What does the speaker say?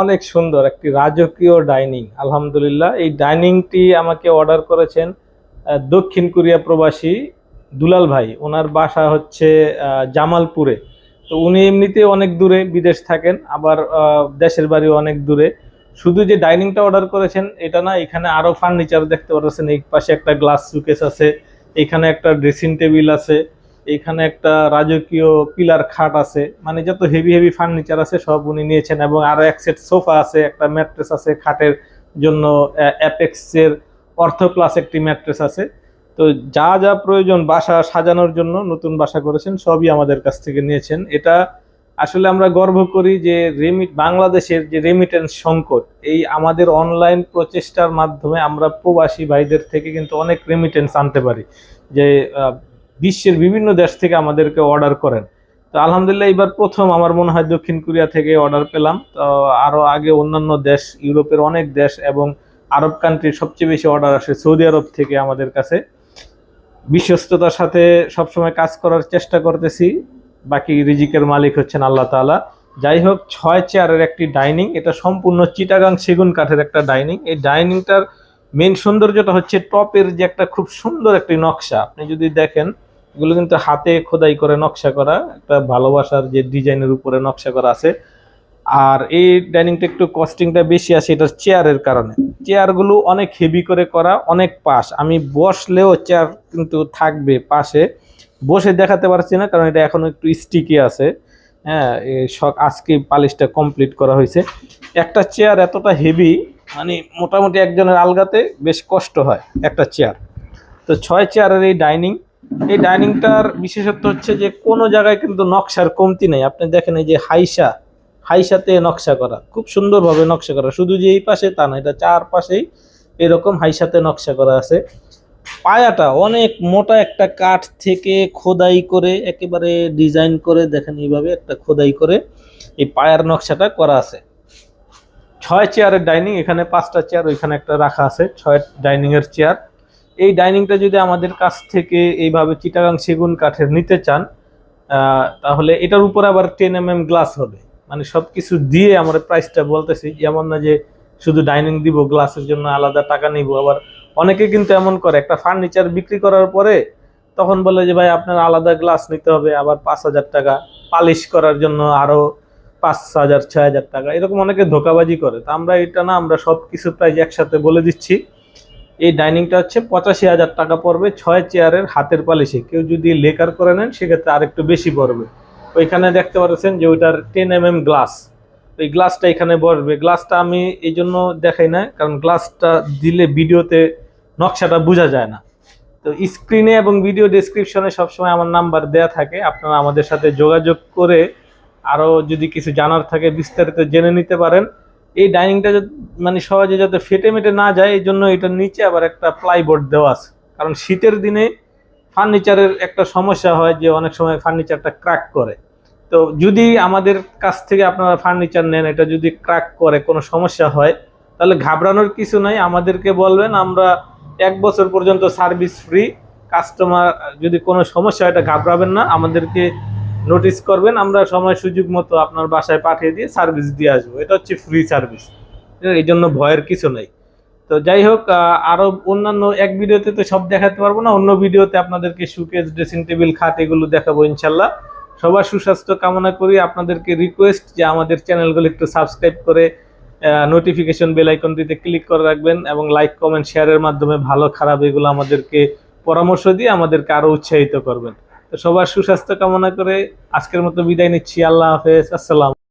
অনেক সুন্দর একটি রাজকীয় ডাইনিং। আলহামদুলিল্লাহ, এই ডাইনিংটি আমাকে অর্ডার করেছেন দক্ষিণ কোরিয়া প্রবাসী দুলাল ভাই। ওনার বাসা হচ্ছে জামালপুরে। তো উনি এমনিতে অনেক দূরে বিদেশ থাকেন, আবার দেশের বাড়ি অনেক দূরে। শুধু যে ডাইনিংটা অর্ডার করেছেন, এটা না, এখানে আরও ফার্নিচার দেখতে পাচ্ছেন এই পাশে একটা গ্লাস সুকেস আছে, এখানে একটা ড্রেসিং টেবিল আছে। এখানে একটা রাজকীয় পিলার খাট আছে মানে যত হেভি হেভি ফার্নিচার আছে সব উনি নিয়েছেন এবং আরও এক সেট সোফা আছে, একটা ম্যাট্রেস আছে খাটের জন্য অ্যাপেক্সের অর্থ প্লাস একটি ম্যাট্রেস আছে। তো যা যা প্রয়োজন বাসা সাজানোর জন্য নতুন বাসা করেছেন সবই আমাদের কাছ থেকে নিয়েছেন। এটা আসলে আমরা গর্ব করি যে রেমিট বাংলাদেশের যে রেমিটেন্স সংকট, এই আমাদের অনলাইন প্রচেষ্টার মাধ্যমে আমরা প্রবাসী ভাইদের থেকে কিন্তু অনেক রেমিটেন্স আনতে পারি। যে বিশ্বের বিভিন্ন দেশ থেকে আমাদেরকে অর্ডার করেন। তো আলহামদুলিল্লাহ এবার প্রথম আমার মনে হয় দক্ষিণ কোরিয়া থেকে অর্ডার পেলাম। তো আরও আগে অন্যান্য দেশ, ইউরোপের অনেক দেশ এবং আরব কান্ট্রির সবচেয়ে বেশি অর্ডার আসে সৌদি আরব থেকে আমাদের কাছে। বিশ্বস্ততার সাথে সবসময় কাজ করার চেষ্টা করতেছি। বাকি রিজিকের মালিক হচ্ছেন আল্লাহ তাআলা। যাই হোক, ছয় চেয়ারের একটি ডাইনিং এটা সম্পূর্ণ চিটাগাং সেগুন কাঠের একটা ডাইনিং এই ডাইনিংটার মেন সৌন্দর্যটা হচ্ছে টপের যে একটা খুব সুন্দর একটি নকশা। আপনি যদি দেখেন এগুলো কিন্তু হাতে খোদাই করে নকশা করা, একটা ভালোবাসার যে ডিজাইনের উপরে নকশা করা আছে। আর এই ডাইনিংটা একটু কস্টিংটা বেশি আছে, এটা চেয়ারের কারণে। চেয়ারগুলো অনেক হেভি করে করা, অনেক পাশ। আমি বসলেও চেয়ার কিন্তু থাকবে পাশে। বসে দেখাতে পারছি না, কারণ এটা এখনও একটু স্টিকি আছে। হ্যাঁ শখ আজকে পালিশটা কমপ্লিট করা হয়েছে। একটা চেয়ার এতটা হেভি মানে মোটামুটি একজনের আলগাতে বেশ কষ্ট হয় একটা চেয়ার। তো ছয় চেয়ারের এই ডাইনিং এই ডাইনিংটার বিশেষত্ব হচ্ছে যে কোনো জায়গায় কিন্তু নকশার কমতি নেই। আপনি দেখেন এই যে হাইসা, হাইসাতে নকশা করা, খুব সুন্দরভাবে নকশা করা। শুধু যে এই পাশে তা না, এটা চারপাশেই এরকম হাইসাতে নকশা করা আছে। পায়াটা অনেক মোটা একটা কাঠ থেকে খোদাই করে, একেবারে ডিজাইন করে, দেখেন এইভাবে একটা খোদাই করে এই পায়ার নকশাটা করা আছে। ছয় চেয়ারের ডাইনিং, এখানে পাঁচটা চেয়ার, ওইখানে একটা রাখা আছে, ছয় ডাইনিংয়ের চেয়ার। এই ডাইনিংটা যদি আমাদের কাছ থেকে এইভাবে চিটাগাং সেগুন কাঠের নিতে চান তাহলে এটার উপর আবার টেন এম গ্লাস হবে। মানে সব কিছু দিয়ে আমরা প্রাইসটা বলতেছি, যেমন না যে শুধু ডাইনিং দিব গ্লাসের জন্য আলাদা টাকা নিব। আবার অনেকে কিন্তু এমন করে, একটা ফার্নিচার বিক্রি করার পরে তখন বলে যে, ভাই, আপনার আলাদা গ্লাস নিতে হবে, আবার পাঁচ হাজার টাকা। পালিশ করার জন্য আরও পাঁচ হাজার, ছয় হাজার টাকা। এরকম অনেকে ধোকাবাজি করে। তো আমরা এটা না, আমরা সব কিছু প্রাইস একসাথে বলে দিচ্ছি। এই ডাইনিংটা হচ্ছে পঁচাশি হাজার টাকা পড়বে, ছয় চেয়ারের হাতের পালিশে। কেউ যদি লেকার করে নেন, সেক্ষেত্রে আরেকটু বেশি পড়বে। ওইখানে দেখতে পাচ্ছেন যে ওইটার টেন এম এম গ্লাস। ওই গ্লাসটা এখানে বসবে। গ্লাসটা আমি এই জন্য দেখাই না কারণ গ্লাসটা দিলে ভিডিওতে নকশাটা বোঝা যায় না। তো স্ক্রিনে এবং ভিডিও ডেসক্রিপশনে সবসময় আমার নাম্বার দেয়া থাকে। আপনারা আমাদের সাথে যোগাযোগ করে আরও যদি কিছু জানার থাকে, বিস্তারিত জেনে নিতে পারেন। এই ডাইনিংটা মানে সহজে যাতে ফেটে মেটে না যায়, এই জন্য এটার নিচে আবার একটা প্লাইবোর্ড দেওয়া আছে। কারণ শীতের দিনে ফার্নিচারের একটা সমস্যা হয় যে অনেক সময় ফার্নিচারটা ক্র্যাক করে। তো যদি আমাদের কাছ থেকে আপনারা ফার্নিচার নেন, এটা যদি ক্র্যাক করে, কোনো সমস্যা হয়, তাহলে ঘাবড়ানোর কিছু নাই। আমাদেরকে বলবেন, আমরা এক বছর পর্যন্ত সার্ভিস ফ্রি কাস্টমার যদি কোনো সমস্যা হয়, এটা ঘাবড়াবেন না। আমাদেরকে নোটিস করবেন আমরা সময় সুযোগ মতো আপনার বাসায় পাঠিয়ে দিয়ে সার্ভিস দিয়ে আসব। এটা হচ্ছে ফ্রি সার্ভিস এই জন্য ভয়ের কিছু নেই। তো যাই হোক আহ, আরও অন্যান্য এক ভিডিওতে তো সব দেখাতে পারব না অন্য ভিডিওতে আপনাদেরকে সুকেস ড্রেসিং টেবিল খাট এগুলো দেখাবো ইনশাল্লাহ। সবার সুস্বাস্থ্য কামনা করি আপনাদেরকে রিকোয়েস্ট যে আমাদের চ্যানেলগুলো একটু সাবস্ক্রাইব করে নোটিফিকেশন বেল আইকনটিতে ক্লিক করে রাখবেন এবং লাইক কমেন্ট শেয়ারের মাধ্যমে ভালো খারাপ এগুলো আমাদেরকে পরামর্শ দিয়ে আমাদেরকে আরও উৎসাহিত করবেন। সবার সুস্বাস্থ্য কামনা করে আজকের মতো বিদায় নিচ্ছি। আল্লাহ হাফেজ। আসসালাম